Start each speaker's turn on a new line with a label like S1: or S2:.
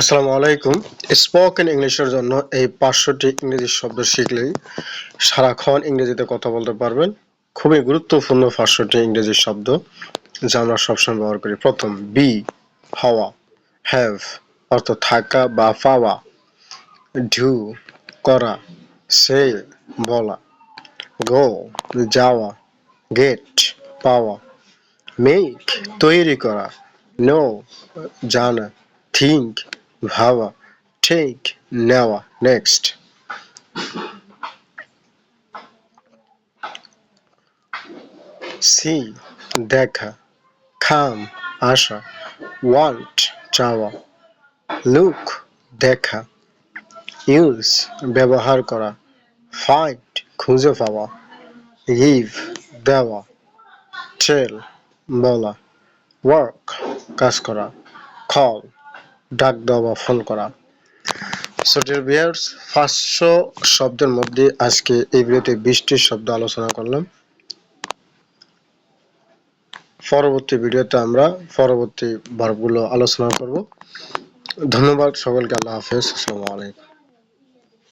S1: আসসালামু আলাইকুম। স্পোকেন ইংলিশের জন্য এই পাঁচশোটি ইংরেজি শব্দ শিখলেই সারাক্ষণ ইংরেজিতে কথা বলতে পারবেন। খুবই গুরুত্বপূর্ণ পাঁচশোটি ইংরেজি শব্দ যা আমরা সবসময় ব্যবহার করি। প্রথম বি হওয়া হ্যাভ অর্থ থাকা বা পাওয়া। ঢু করা সে বলা। গো যাওয়া গেট পাওয়া। মেক তৈরি করা। নো জানা থিঙ্ক ভাবা টেক নেওয়া নেক্সট সি দেখা, খাম আসা ওয়ান্ট চাওয়া লুক দেখা ইউজ ব্যবহার করা ফাইট খুঁজে পাওয়া গিভ দেওয়া টেল বলা ওয়ার্ক কাজ করা কল ডাক দেওয়া বা ফোন করা। সো ডিয়ার ভিউয়ার্স পাঁচশো শব্দের মধ্যে আজকে এই ভিডিওতে বিশটি শব্দ আলোচনা করলাম। পরবর্তী ভিডিওতে আমরা পরবর্তী ভার্বগুলো আলোচনা করব। ধন্যবাদ সকলকে, আল্লাহ হাফেজ। আসসালামু আলাইকুম।